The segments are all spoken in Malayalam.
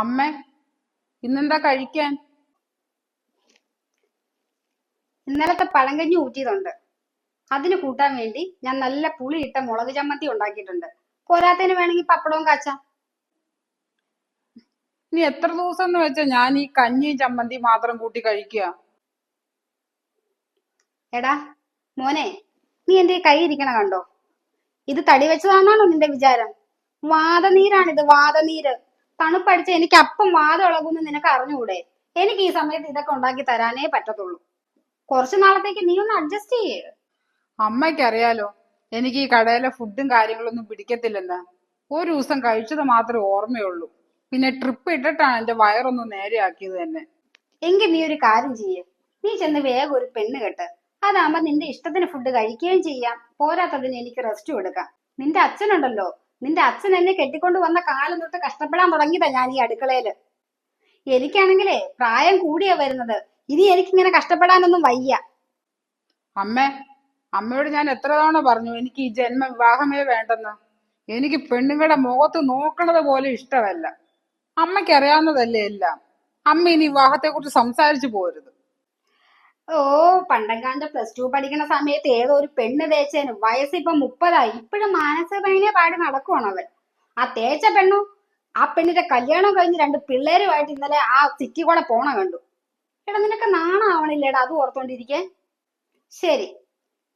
അമ്മേ ഇന്നെന്താ കഴിക്കാൻ? ഇന്നലത്തെ പഴങ്കഞ്ഞി ഊറ്റിയതുണ്ട്. അതിന് കൂട്ടാൻ വേണ്ടി ഞാൻ നല്ല പുളിയിട്ട മുളക് ചമ്മന്തി ഉണ്ടാക്കിയിട്ടുണ്ട്. പോരാത്തതിന് വേണമെങ്കിൽ പപ്പടവും കാച്ചാം. ഇനി എത്ര ദിവസം എന്ന് വെച്ചാ ഞാൻ ഈ കഞ്ഞിയും ചമ്മന്തി മാത്രം കൂട്ടി കഴിക്കുക? എടാ മോനെ നീ എന്റെ കൈ ഇരിക്കണ കണ്ടോ? ഇത് തടി വെച്ചതാണോ നിന്റെ വിചാരം? വാദനീരാണിത് വാദനീര് തണുപ്പടിച്ച് എനിക്ക് അപ്പം വാദം ഇളകുമെന്ന് നിനക്ക് അറിഞ്ഞുകൂടെ എനിക്ക് ഈ സമയത്ത് ഇതൊക്കെ ഉണ്ടാക്കി തരാനേ പറ്റത്തുള്ളൂ. കുറച്ചു നാളത്തേക്ക് നീ ഒന്ന് അഡ്ജസ്റ്റ് ചെയ്യേ. അമ്മയ്ക്കറിയാലോ എനിക്ക് ഈ കടയിലെ ഫുഡും കാര്യങ്ങളൊന്നും പിടിക്കത്തില്ലെന്ന്. ഒരു ദിവസം കഴിച്ചത് മാത്രമേ ഓർമ്മയുള്ളൂ. പിന്നെ ട്രിപ്പ് ഇട്ടിട്ടാണ് എന്റെ വയറൊന്ന് നേരെയാക്കിയത് തന്നെ. എങ്കിൽ നീ ഒരു കാര്യം ചെയ്യേ. നീ ചെന്ന് വേഗം ഒരു പെണ്ണ് കെട്ട്. അതാകുമ്പോ നിന്റെ ഇഷ്ടത്തിന് ഫുഡ് കഴിക്കുകയും ചെയ്യാം. പോരാത്തതിന് എനിക്ക് റെസ്റ്റ് എടുക്കാം നിന്റെ അച്ഛനുണ്ടല്ലോ. നിന്റെ അച്ഛൻ എന്നെ കെട്ടിക്കൊണ്ട് വന്ന കാലം തൊട്ട് കഷ്ടപ്പെടാൻ തുടങ്ങിയതാ ഞാൻ ഈ അടുക്കളയിൽ. എനിക്കാണെങ്കിലേ പ്രായം കൂടിയാ വരുന്നത്. ഇനി എനിക്കിങ്ങനെ കഷ്ടപ്പെടാനൊന്നും വയ്യ. അമ്മേ അമ്മയോട് ഞാൻ എത്ര തവണ പറഞ്ഞു എനിക്ക് ഈ ജന്മ വിവാഹമേ വേണ്ടെന്ന്. എനിക്ക് പെണ്ണുങ്ങളുടെ മുഖത്ത് നോക്കണത് പോലും ഇഷ്ടമല്ല. അമ്മയ്ക്ക് അറിയാവുന്നതല്ലേ എല്ലാം. അമ്മ ഇനി വിവാഹത്തെ കുറിച്ച് സംസാരിച്ചു പോരുത്. ഓ പണ്ടങ്കാണ്ട് പ്ലസ് ടു പഠിക്കുന്ന സമയത്ത് ഏതോ ഒരു പെണ്ണ് തേച്ചേന് വയസ്സ് ഇപ്പൊ മുപ്പതായി. ഇപ്പോഴും മാനസികമേനെ പാടി നടക്കുവാണ് അവൻ. ആ തേച്ച പെണ്ണു ആ പെണ്ണിന്റെ കല്യാണം കഴിഞ്ഞ് രണ്ട് പിള്ളേരുമായിട്ട് ഇന്നലെ ആ സിറ്റി കൂടെ പോണ കണ്ടു. എടാ നിനക്ക് നാണാവണില്ലേടാ അത് ഓർത്തോണ്ടിരിക്കേ ശരി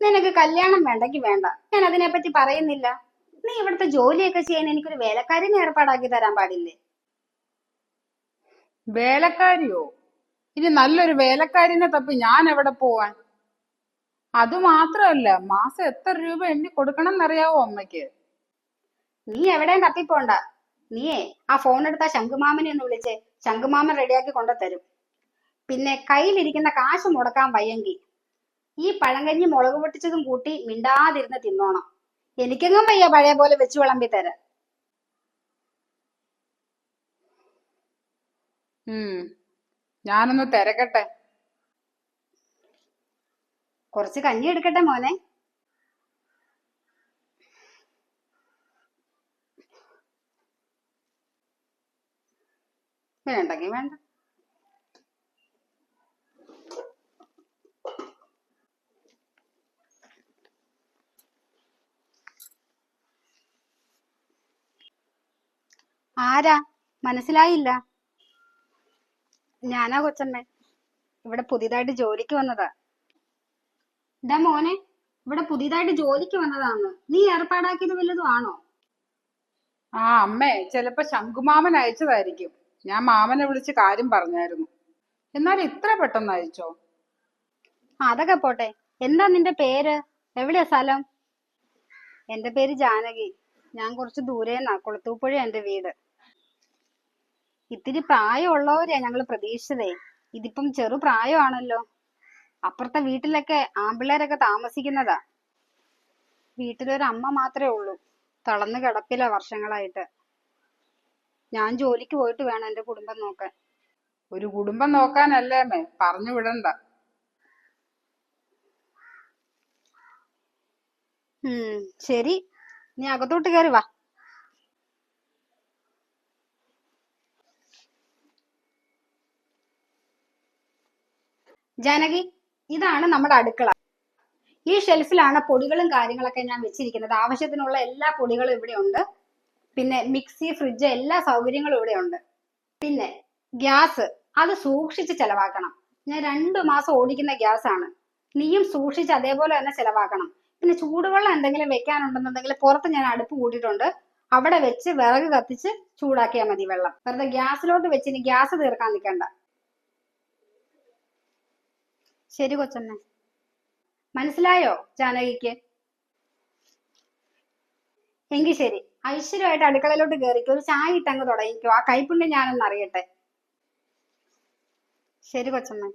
നിനക്ക് കല്യാണം വേണ്ടെങ്കിൽ വേണ്ട. ഞാൻ അതിനെപ്പറ്റി പറയുന്നില്ല. നീ ഇവിടുത്തെ ജോലിയൊക്കെ ചെയ്യാൻ എനിക്കൊരു വേലക്കാരിനെ ഏർപ്പാടാക്കി തരാൻ പാടില്ലേ? വേലക്കാരിയോ? ഇനി നല്ലൊരു വേലക്കാരിനെ തപ്പി ഞാൻ എവിടെ പോവാൻ? അത് മാത്രമല്ല മാസം എത്ര രൂപ എണ്ണി കൊടുക്കണം എന്നറിയാവോ അമ്മയ്ക്ക്? നീ എവിടെയും തപ്പിപ്പോണ്ട. നീയേ ആ ഫോൺ എടുത്ത ശംഖുമാമനെ ഒന്ന് വിളിച്ച് ശംഖുമാമൻ റെഡിയാക്കി കൊണ്ടുതരും പിന്നെ കയ്യിലിരിക്കുന്ന കാശ് മുടക്കാൻ വയ്യെങ്കിൽ. ഈ പഴങ്കഞ്ഞി മുളക് പൊട്ടിച്ചതും കൂട്ടി മിണ്ടാതിരുന്ന് തിന്നോണം. എനിക്കെങ്ങും വയ്യ പഴയ പോലെ വെച്ച് വിളമ്പി തര ഉം. ഞാനൊന്ന് തിരക്കട്ടെ. കുറച്ച് കഞ്ഞി എടുക്കട്ടെ മോനെ? വേണ്ടെങ്കി വേണ്ട. ആരാ? മനസ്സിലായില്ല. ഞാനാ കൊച്ചമ്മേ. ഇവിടെ പുതിയതായിട്ട് ജോലിക്ക് വന്നതാ. ഡാ മോനെ ഇവിടെ പുതിയതായിട്ട് ജോലിക്ക് വന്നതാന്ന്. നീ ഏർപ്പാടാക്കിയത് വല്ലതും ആണോ? ആ അമ്മേ ചിലപ്പോ ശംഖുമാമൻ അയച്ചതായിരിക്കും. ഞാൻ മാമനെ വിളിച്ച് കാര്യം പറഞ്ഞായിരുന്നു. എന്നാൽ ഇത്ര പെട്ടെന്ന് അയച്ചോ? അതൊക്കെ പോട്ടെ. എന്താ നിന്റെ പേര്? എവിടെയാ സ്ഥലം? എന്റെ പേര് ജാനകി. ഞാൻ കുറച്ച് ദൂരേന്നാ കുളത്തൂപ്പുഴ എന്റെ വീട്. ഇത്തിരി പ്രായമുള്ളവരെയാ ഞങ്ങൾ പ്രതീക്ഷിച്ചതേ. ഇതിപ്പം ചെറു പ്രായമാണല്ലോ. അപ്പുറത്തെ വീട്ടിലൊക്കെ ആമ്പിള്ളേരൊക്കെ താമസിക്കുന്നതാ. വീട്ടിലൊരു അമ്മ മാത്രമേ ഉള്ളൂ. തളർന്നു കിടപ്പില്ല വർഷങ്ങളായിട്ട്. ഞാൻ ജോലിക്ക് പോയിട്ട് വേണം എന്റെ കുടുംബം നോക്കാൻ. ഒരു കുടുംബം നോക്കാനല്ലേ അമ്മേ? പറഞ്ഞു വിടണ്ട. ഉം ശരി. നീ അകത്തോട്ട് കയറി വാ. ജാനകി ഇതാണ് നമ്മുടെ അടുക്കള. ഈ ഷെൽഫിലാണ് പൊടികളും കാര്യങ്ങളൊക്കെ ഞാൻ വെച്ചിരിക്കുന്നത്. ആവശ്യത്തിനുള്ള എല്ലാ പൊടികളും ഇവിടെ ഉണ്ട്. പിന്നെ മിക്സി ഫ്രിഡ്ജ് എല്ലാ സൗകര്യങ്ങളും ഇവിടെ ഉണ്ട്. പിന്നെ ഗ്യാസ് അത് സൂക്ഷിച്ച് ചെലവാക്കണം. ഞാൻ രണ്ടു മാസം ഓടിക്കുന്ന ഗ്യാസ് ആണ് നീയും സൂക്ഷിച്ച് അതേപോലെ തന്നെ ചെലവാക്കണം. പിന്നെ ചൂടുവെള്ളം എന്തെങ്കിലും വെക്കാനുണ്ടെന്നുണ്ടെങ്കിൽ പുറത്ത് ഞാൻ അടുപ്പ് കൂട്ടിയിട്ടുണ്ട്. അവിടെ വെച്ച് വിറക് കത്തിച്ച് ചൂടാക്കിയാൽ മതി വെള്ളം. വെറുതെ ഗ്യാസിലോട്ട് വെച്ച് ഇനി ഗ്യാസ് തീർക്കാൻ നിൽക്കണ്ട ശരി കൊച്ചമ്മ. മനസ്സിലായോ ജാനകിക്ക്? എങ്കി ശരി. ഐശ്വര്യമായിട്ട് അടുക്കളയിലോട്ട് കയറിക്കോ ഒരു ചായ ഇട്ടങ്ങ് തുടങ്ങിക്കോ. ആ കൈപ്പുണ്യം ഞാനൊന്ന് അറിയട്ടെ. ശരി കൊച്ചമ്മ.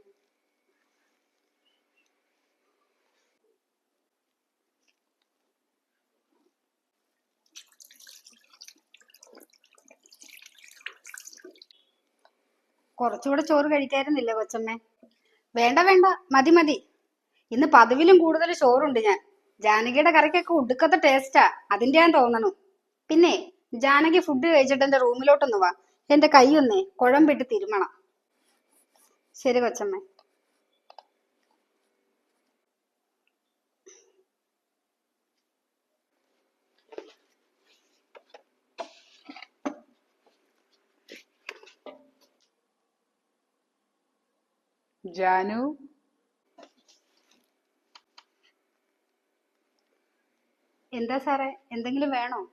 കുറച്ചുകൂടെ ചോറ് കഴിക്കായിരുന്നില്ല കൊച്ചമ്മേ? വേണ്ട വേണ്ട. മതി മതി. ഇന്ന് പതിവിലും കൂടുതൽ ചോറുണ്ട് ഞാൻ. ജാനകിയുടെ കറിക്കൊക്കെ ഒടുക്കത്തെ ടേസ്റ്റാ അതിന്റെ ഞാൻ തോന്നണു. പിന്നെ ജാനകി ഫുഡ് കഴിച്ചിട്ട് എന്റെ റൂമിലോട്ടൊന്ന് വാ. എന്റെ കൈയൊന്നേ കുഴമ്പിട്ട് തിരുമണം. ശരി കൊച്ചമ്മ. ജാനു. എന്താ സാറേ? എന്തെങ്കിലും വേണോ?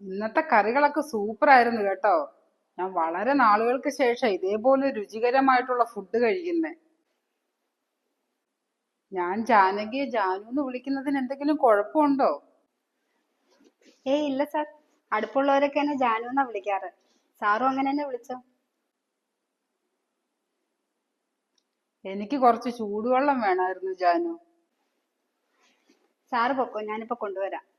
ഇന്നത്തെ കറികളൊക്കെ സൂപ്പർ ആയിരുന്നു കേട്ടോ. ഞാൻ വളരെ നാളുകൾക്ക് ശേഷം ഇതേപോലെ രുചികരമായിട്ടുള്ള ഫുഡ് കഴിക്കുന്നേ. ഞാൻ ജാനകിയെ ജാനു എന്ന് വിളിക്കുന്നതിന് എന്തെങ്കിലും കുഴപ്പമുണ്ടോ? ഏയ് ഇല്ല സാർ. അടുപ്പുള്ളവരൊക്കെ എന്നെ ജാനു എന്നാ വിളിക്കാറ്. സാറും അങ്ങനെ തന്നെ വിളിച്ചോ? എനിക്ക് കുറച്ച് ചൂടുവെള്ളം വേണമായിരുന്നു ജാനു. സാറ് പൊക്കോ? ഞാനിപ്പോ കൊണ്ടുവരാം.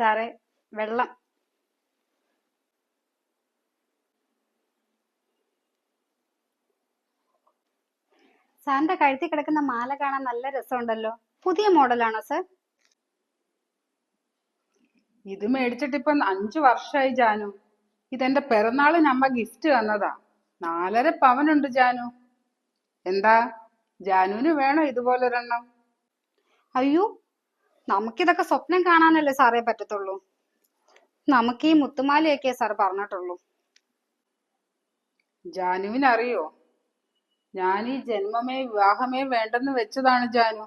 സാറേ വെള്ളം. സാറിന്റെ കഴുത്തി കിടക്കുന്ന മാല കാണാൻ നല്ല രസമുണ്ടല്ലോ. പുതിയ മോഡലാണോ സാർ? ഇത് മേടിച്ചിട്ട് ഇപ്പൊ അഞ്ചു വർഷമായി ജാനു. ഇതെന്റെ പിറന്നാളിന് അമ്മ ഗിഫ്റ്റ് തന്നതാ. നാലര പവനുണ്ട് ജാനു. എന്താ? ജാനുവിന് വേണോ ഇതുപോലൊരെണ്ണം? അയ്യോ നമുക്കിതൊക്കെ സ്വപ്നം കാണാനല്ലേ സാറേ പറ്റത്തുള്ളൂ? നമുക്ക് ഈ മുത്തുമാലയൊക്കെ സാർ പറഞ്ഞിട്ടുള്ളൂ. ജാനുവിനറിയോ? ഞാൻ ഈ ജന്മമേ വിവാഹമേ വേണ്ടെന്ന് വെച്ചതാണ് ജാനു.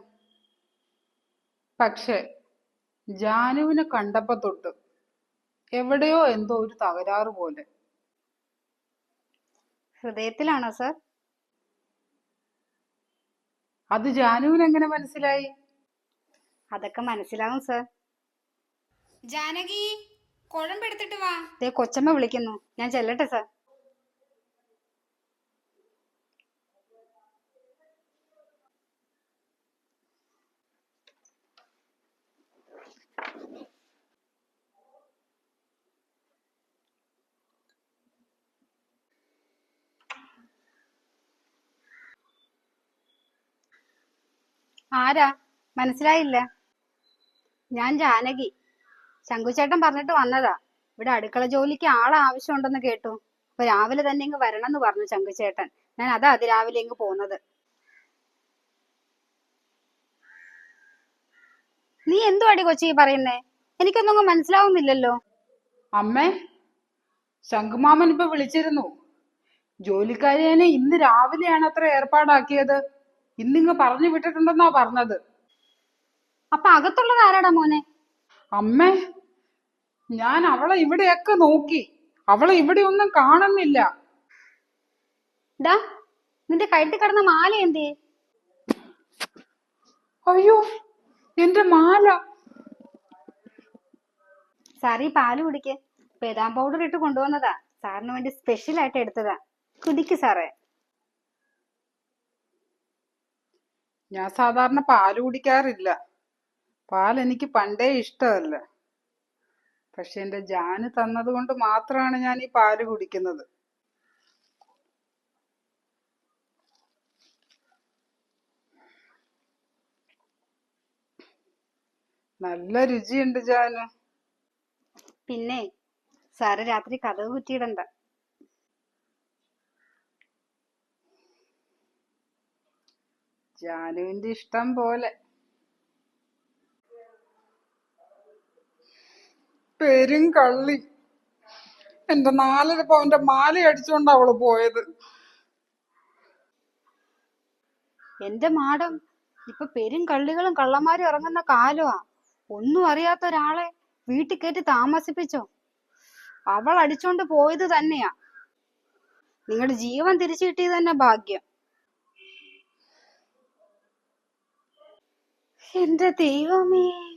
പക്ഷെ ജാനുവിനെ കണ്ടപ്പോ തൊട്ട് എവിടെയോ എന്തോ ഒരു തകരാറ് പോലെ. ഹൃദയത്തിലാണോ സർ? അത് ജാനുവിന് എങ്ങനെ മനസ്സിലായി? അതൊക്കെ മനസ്സിലാവും സർ ജാനകി കുഴമ്പെടുത്തിട്ട് വാ. ദേ കൊച്ചമ്മ വിളിക്കുന്നു. ഞാൻ ചെല്ലട്ടെ സർ ആരാ? മനസ്സിലായില്ല. ഞാൻ ജാനകി. ശങ്കുചേട്ടൻ പറഞ്ഞിട്ട് വന്നതാ. ഇവിടെ അടുക്കള ജോലിക്ക് ആളെ ആവശ്യമുണ്ടെന്ന് കേട്ടു. അപ്പൊ രാവിലെ തന്നെ ഇങ്ങ് വരണം എന്ന് പറഞ്ഞു ശങ്കുചേട്ടൻ. ഞാൻ അതാ അതിരാവിലെ ഇങ്ങ് പോന്നത്. നീ എന്തുവാടി കൊച്ചി പറയുന്നേ? എനിക്കൊന്നും മനസ്സിലാവുന്നില്ലല്ലോ. അമ്മേ ശംഖുമാമൻ ഇപ്പൊ വിളിച്ചിരുന്നു. ജോലിക്കാരിയെ ഇന്ന് രാവിലെയാണ് അത്ര ഏർപ്പാടാക്കിയത്. ഇന്നിങ്ങ് പറഞ്ഞു വിട്ടിട്ടുണ്ടെന്നാ പറഞ്ഞത്. അപ്പൊ അകത്തുള്ളത് ആരാടാ മോനെ? അമ്മേ ഞാൻ അവളെ ഇവിടെയൊക്കെ നോക്കി. അവളെ ഇവിടെ ഒന്നും കാണുന്നില്ല. ഡാ നിന്റെ കഴുത്തിൽ കിടന്ന മാല എന്തേ അയ്യോ എന്റെ മാല. സാറി പാൽ കുടിക്ക്. ബദാം പൗഡർ ഇട്ട് കൊണ്ടുവന്നതാ. സാറിന് വേണ്ടി സ്പെഷ്യൽ ആയിട്ട് എടുത്തതാ. കുടിക്ക് സാറേ. ഞാൻ സാധാരണ പാൽ കുടിക്കാറില്ല. പാൽ എനിക്ക് പണ്ടേ ഇഷ്ടമല്ല. പക്ഷെ എന്റെ ജാന് തന്നത് കൊണ്ട് മാത്രമാണ് ഞാൻ ഈ പാൽ കുടിക്കുന്നത്. നല്ല രുചിയുണ്ട് ജാനു. പിന്നെ സാറ് രാത്രി കഥവ് കുറ്റിയിടണ്ട. ജാനുവിന്റെ ഇഷ്ടം പോലെ. പെരും കള്ളി. എന്റെ നാലര പവന്റെ മാല അടിച്ചോണ്ട് അവൾ പോയത്. എന്റെ മാഡം ഇപ്പൊ പെരും കള്ളികളും കള്ളന്മാരും ഇറങ്ങുന്ന കാലമാ ഒന്നും അറിയാത്ത ഒരാളെ വീട്ടിൽ കയറ്റി താമസിപ്പിച്ചോ? അവൾ അടിച്ചോണ്ട് പോയത് തന്നെയാ. നിങ്ങളുടെ ജീവൻ തിരിച്ചു കിട്ടിയത് തന്നെ ഭാഗ്യം. എന്റെ ദൈവമേ.